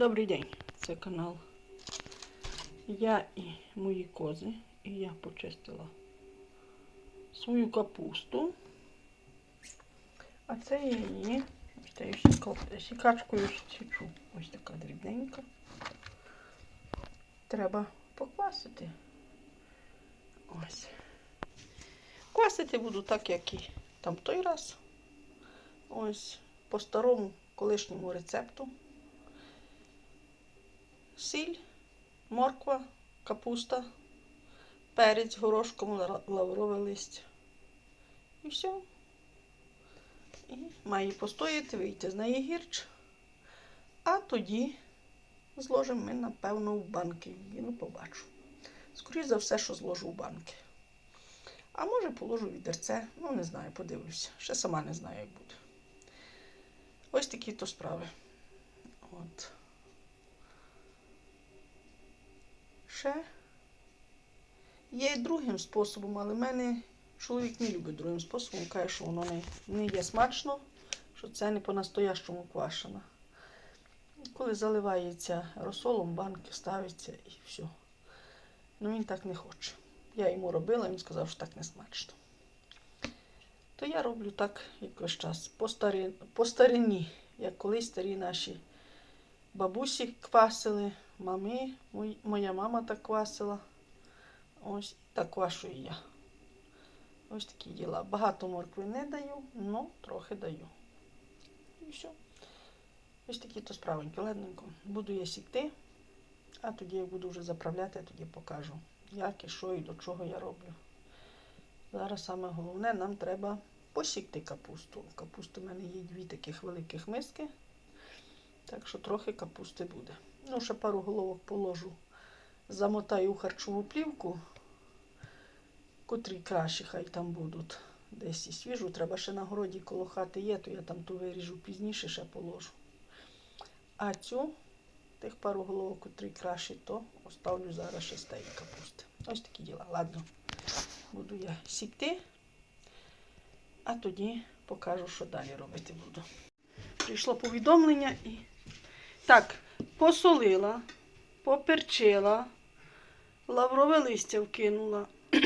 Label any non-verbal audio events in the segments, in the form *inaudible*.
Добрий день, це канал. Я і мої кози, і я почистила свою капусту. А це я її сікачкою січу. Ось така дрібненька. Треба поквасити. Ось. Квасити буду так, як і там той раз. Ось по старому колишньому рецепту. Сіль, морква, капуста, перець, горошком, ла- лаврове листя. І все. І має постояти, вийти з неї гірч. А тоді зложимо ми, напевно, в банки. її, Ну, побачу. Скоріше за все, що зложу в банки. А може положу відерце. Ну, не знаю, подивлюся. Ще сама не знаю, як буде. Ось такі то справи. От. Ще є і другим способом, але в мене чоловік не любить другим способом. Каже, що воно не, не є смачно, що це не по-настоящому квашено. Коли заливається розсолом, банки ставиться і все. Ну він так не хоче. Я йому робила, він сказав, що так не смачно. То я роблю так якось час, по, старі, по старині, як колись старі наші бабусі квасили, мами, моя мама так квасила. Ось так квашу і я. Ось такі діла. Багато моркви не даю, але трохи даю. І все. Ось такі то справенькі, ладненько. Буду я сікти, а тоді як буду вже заправляти, тоді покажу, як і що і до чого я роблю. Зараз саме головне, нам треба посікти капусту. Капусти в мене є дві таких великих миски. Так що трохи капусти буде. Ну, ще пару головок положу. Замотаю у харчову плівку, котрі кращі хай там будуть. Десь і свіжу. Треба ще на городі коло хати є, то я там ту виріжу пізніше ще положу. А цю, тих пару головок, котрі кращі, то оставлю зараз ще з капусти. Ось такі діла. Ладно, буду я сікти, а тоді покажу, що далі робити буду. Прийшло повідомлення і. Так, посолила, поперчила, лаврове листя вкинула. *clears throat*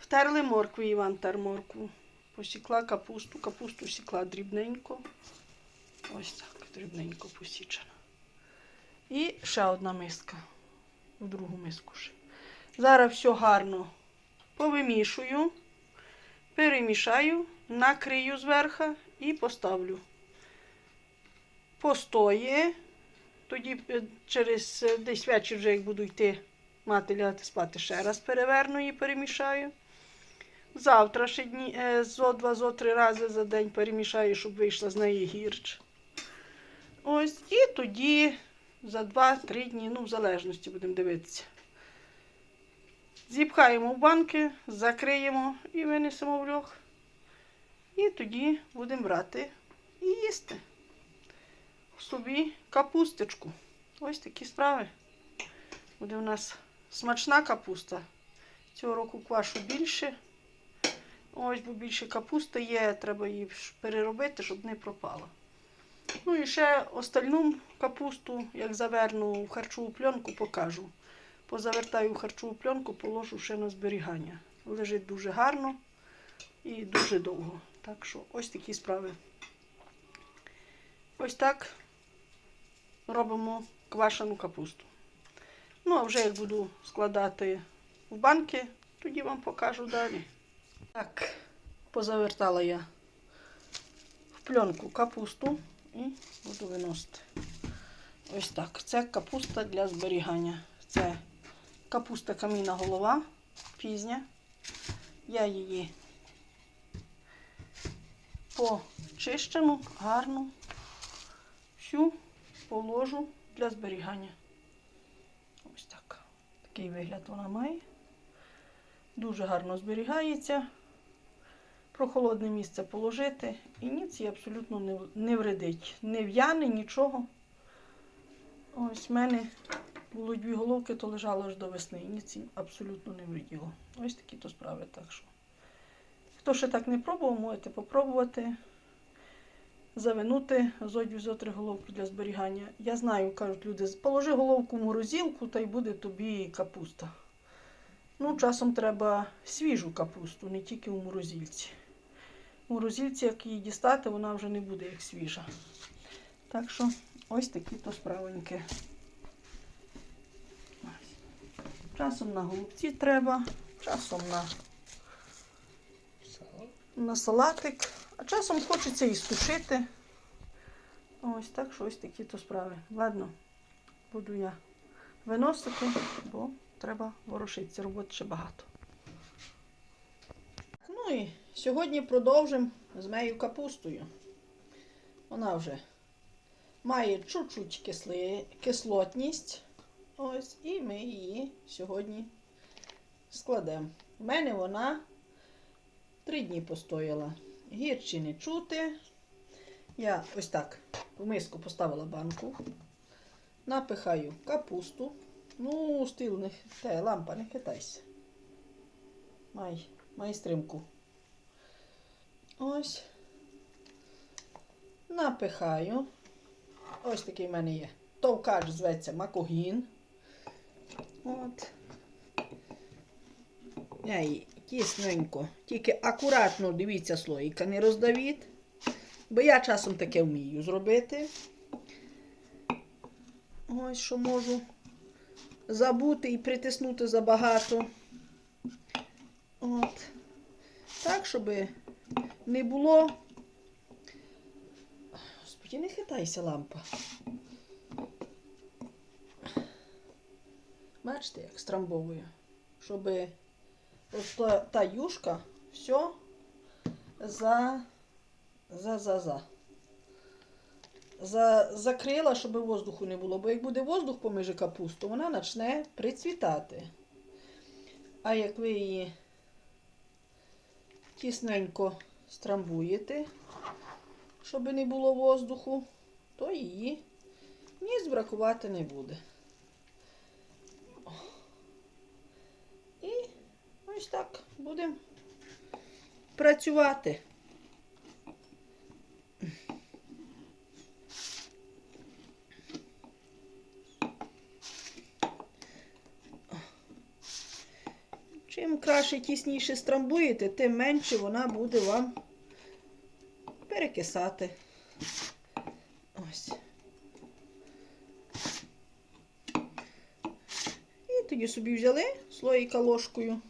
Втерли моркву, Іван тер моркву. Посікла капусту, капусту сікла дрібненько. Ось так, дрібненько посічена. І ще одна миска. В другу миску ще. Зараз все гарно повимішую, перемішаю, накрию зверху і поставлю. Постоє. Тоді е, через е, десь вечір, вже як буду йти мати лягати спати, ще раз переверну і перемішаю. Завтра ще дні, е, зо два, зо три рази за день перемішаю, щоб вийшла з неї гірч. Ось, і тоді за 2-3 дні, ну, в залежності будемо дивитися. Зіпхаємо в банки, закриємо і винесемо в льох. І тоді будемо брати і їсти собі капусточку. Ось такі справи. Буде у нас смачна капуста. Цього року квашу більше. Ось, бо більше капусти є, треба її переробити, щоб не пропала. Ну і ще остальну капусту, як заверну в харчову пленку, покажу. Позавертаю в харчову пленку, положу ще на зберігання. Лежить дуже гарно і дуже довго. Так що ось такі справи. Ось так робимо квашену капусту. Ну, а вже як буду складати в банки, тоді вам покажу далі. Так, позавертала я в пленку капусту і буду виносити. Ось так. Це капуста для зберігання. Це капуста каміна голова, пізня. Я її почищену, гарну, всю положу для зберігання. Ось так. Такий вигляд вона має. Дуже гарно зберігається. Прохолодне місце положити і ніц їй абсолютно не, не вредить. Не в'яне, нічого. Ось в мене було дві головки, то лежало аж до весни. І ніц їм абсолютно не вреділо. Ось такі то справи. Так що. Хто ще так не пробував, можете попробувати. Завинути зодю зотри головку для зберігання. Я знаю, кажуть люди, положи головку в морозилку та й буде тобі капуста. Ну, часом треба свіжу капусту, не тільки у морозильці. У морозильці, як її дістати, вона вже не буде як свіжа. Так що ось такі то справоньки. Ось. Часом на голубці треба, часом на, на салатик, часом хочеться і стушити. Ось так що ось такі то справи. Ладно, буду я виносити, бо треба ворушитися, роботи ще багато. Ну і сьогодні продовжимо з моєю капустою. Вона вже має чуть-чуть кисли, кислотність. Ось, і ми її сьогодні складемо. У мене вона три дні постояла. Гірчі не чути. Я ось так в миску поставила банку, напихаю капусту. Ну, стил не те, лампа, не хитайся. Май, май стримку. Ось. Напихаю. Ось такий в мене є. Товкач зветься макогін. От. Я її тісненько. Тільки акуратно дивіться слоїка, не роздавіть. Бо я часом таке вмію зробити. Ось що можу забути і притиснути забагато. От. Так, щоб не було. Господи, не хитайся лампа. Бачите, як страмбовую. Щоб та, та юшка все за, за, за, за. За, закрила, щоб воздуху не було. Бо як буде воздух поміж капусту, вона почне прицвітати. А як ви її тісненько страмбуєте, щоб не було воздуху, то її ні збракувати не буде. І ось так будемо працювати. Чим краще тісніше страмбуєте, тим менше вона буде вам перекисати. Ось. І тоді собі взяли слоїка ложкою,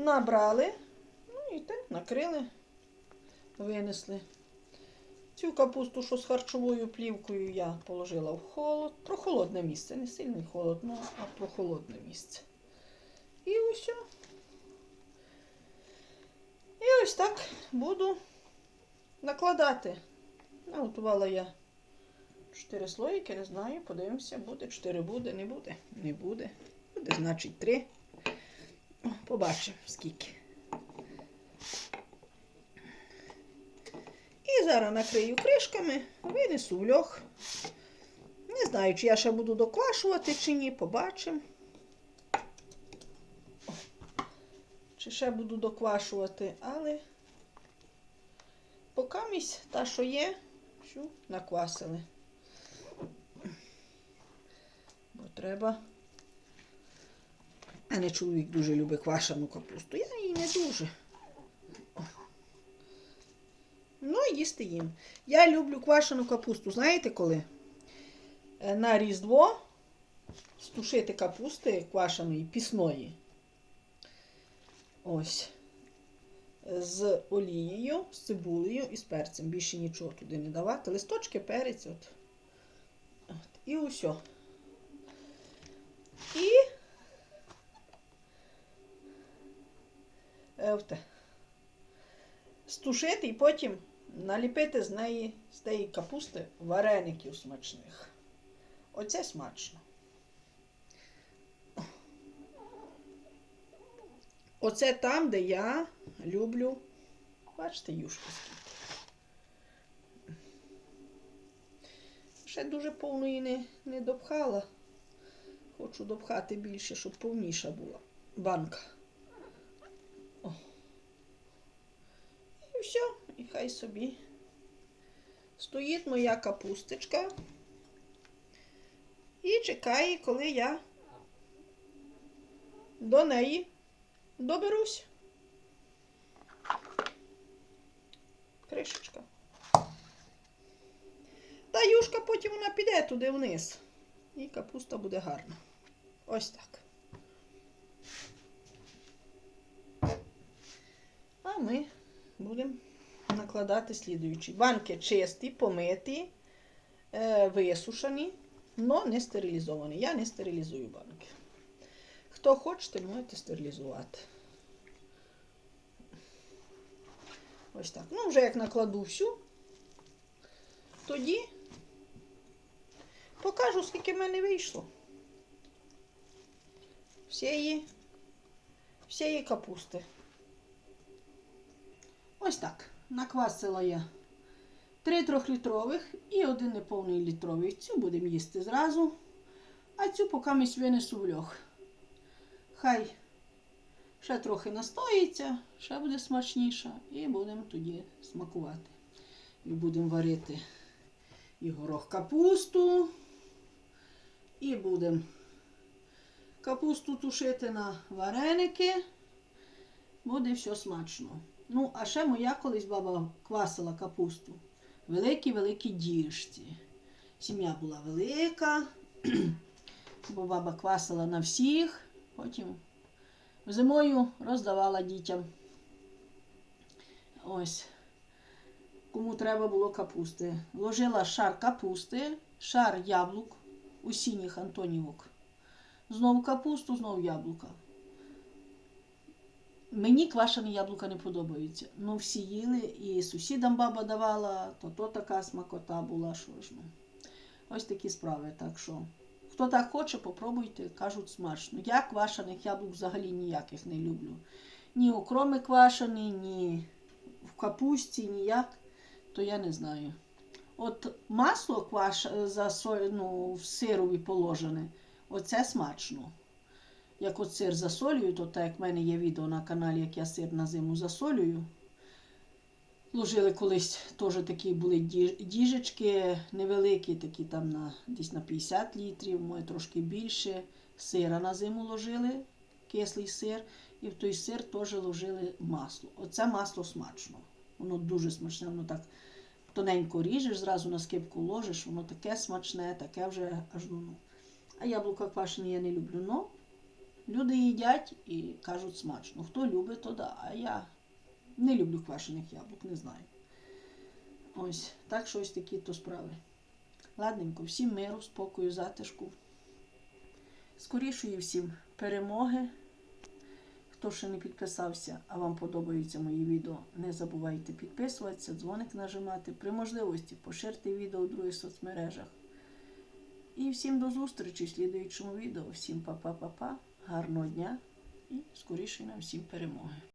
набрали, ну і те накрили, винесли. Цю капусту, що з харчовою плівкою, я положила в холод, прохолодне місце, не сильний холод, ну, а прохолодне місце. І ось. І ось так буду накладати. Наготувала я 4 слоїки, не знаю, подивимося, буде 4 буде, не буде, не буде. Буде, значить, 3. Побачимо, скільки. І зараз накрию кришками, винесу в льох. Не знаю, чи я ще буду доквашувати, чи ні, побачимо. Чи ще буду доквашувати, але поки місь та, що є, що наквасили. Бо треба. А не чоловік дуже любить квашену капусту. Я її не дуже. Ну, їсти їм. Я люблю квашену капусту. Знаєте коли? На Різдво стушити капусти квашеної, пісної. Ось. З олією, з цибулею і з перцем. Більше нічого туди не давати. Листочки, перець. От. От. І усе. І. Стушити і потім наліпити з неї, з тієї капусти вареників смачних. Оце смачно. Оце там, де я люблю. Бачите, юшки скільки. Ще дуже повної не, не допхала. Хочу допхати більше, щоб повніша була банка. О. І все. І хай собі стоїть моя капусточка і чекає, коли я до неї доберусь. Кришечка. Та юшка потім вона піде туди вниз. І капуста буде гарна. Ось так. А ми будемо накладати слідуючі. Банки чисті, помиті, е, висушені, але не стерилізовані. Я не стерилізую банки. Хто хочете, можете стерилізувати. Ось так. Ну, вже як накладу всю, тоді покажу, скільки в мене вийшло. Всієї, всієї капусти. Ось так. Наквасила я три трьохлітрових і один неповний літровий. Цю будемо їсти зразу. А цю поки ми винесу в льох. Хай ще трохи настоїться, ще буде смачніша, і будемо тоді смакувати. І будемо варити і горох капусту, і будемо капусту тушити на вареники. Буде все смачно. Ну, а ще моя колись баба квасила капусту. Великі-великі діжці. Сім'я була велика, *clears throat* бо баба квасила на всіх, потім зимою роздавала дітям. Ось. Кому треба було капусти. Вложила шар капусти, шар яблук, осінніх антонівок. Знову капусту, знову яблука. Мені квашені яблука не подобаються. Ну, всі їли, і сусідам баба давала, то то така смакота була, що ж ну. Ось такі справи. Так що, хто так хоче, попробуйте, кажуть смачно. Я квашених яблук взагалі ніяких не люблю. Ні окроми квашені, ні в капусті, ніяк, то я не знаю. От масло кваш, засо- ну, в сирові положене, оце смачно як от сир засолюю, то так як в мене є відео на каналі, як я сир на зиму засолюю. Ложили колись теж такі були діжечки невеликі, такі там на, десь на 50 літрів, може трошки більше. Сира на зиму ложили, кислий сир, і в той сир теж ложили масло. Оце масло смачно. Воно дуже смачне, воно так тоненько ріжеш, зразу на скипку ложиш, воно таке смачне, таке вже аж ну. ну. А яблука квашені я не люблю. Ну, Люди їдять і кажуть смачно. Хто любить, то да. А я не люблю квашених яблук, не знаю. Ось, так що ось такі то справи. Ладненько, всім миру, спокою, затишку. Скорішої всім перемоги. Хто ще не підписався, а вам подобаються мої відео, не забувайте підписуватися, дзвоник нажимати. При можливості поширте відео у других соцмережах. І всім до зустрічі в слідуючому відео. Всім па-па-па-па. Гарного дня і скоріше нам всім перемоги.